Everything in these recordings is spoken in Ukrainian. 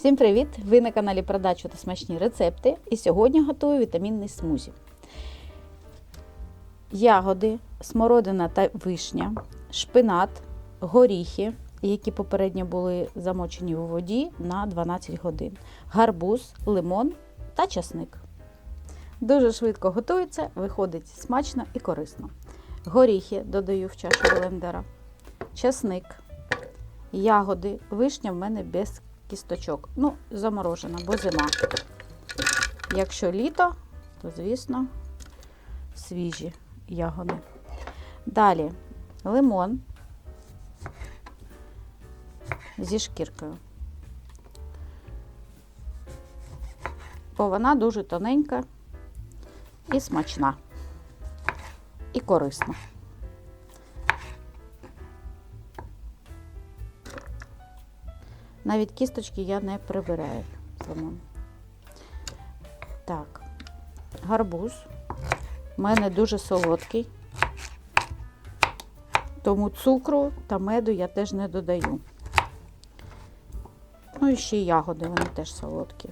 Всім привіт! Ви на каналі Продачу та смачні рецепти. І сьогодні готую вітамінний смузі. Ягоди, смородина та вишня, шпинат, горіхи, які попередньо були замочені у воді на 12 годин, гарбуз, лимон та часник. Дуже швидко готується, виходить смачно і корисно. Горіхи додаю в чашу блендера, часник, ягоди, вишня в мене без кісточок. Ну, заморожена, бо зима. Якщо літо, то, звісно, свіжі ягоди. Далі лимон зі шкіркою. Бо вона дуже тоненька і смачна, і корисна. Навіть кісточки я не прибираю лимону. Так, гарбуз. У мене дуже солодкий, тому цукру та меду я теж не додаю. Ну і ще ягоди, вони теж солодкі.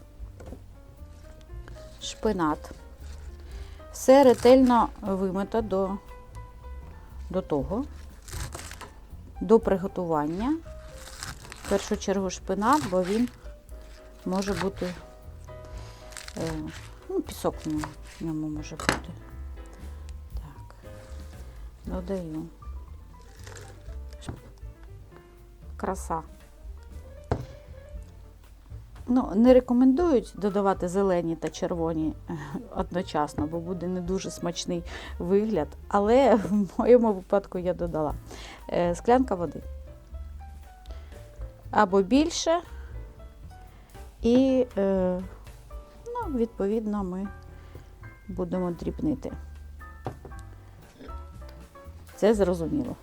Шпинат. Все ретельно вимито до, до того, до приготування. В першу чергу шпинат, бо він може бути, е, ну, пісок в ньому, може бути. Так, додаю. Краса. Ну, не рекомендують додавати зелені та червоні е, одночасно, бо буде не дуже смачний вигляд. Але в моєму випадку я додала Е, склянка води або більше. І, е, ну, відповідно, ми будемо дрібнити. Це зрозуміло.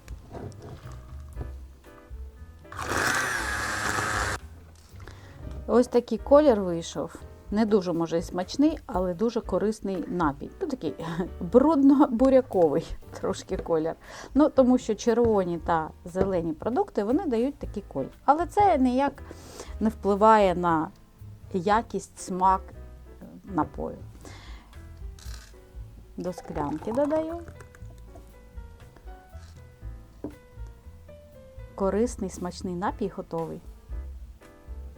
Ось такий колір вийшов. Не дуже може і смачний, але дуже корисний напій. Ну, такий брудно-буряковий трошки колір. Ну, тому що червоні та зелені продукти вони дають такий колір. Але це ніяк не впливає на якість, смак е, напою. До склянки додаю. Корисний смачний напій готовий.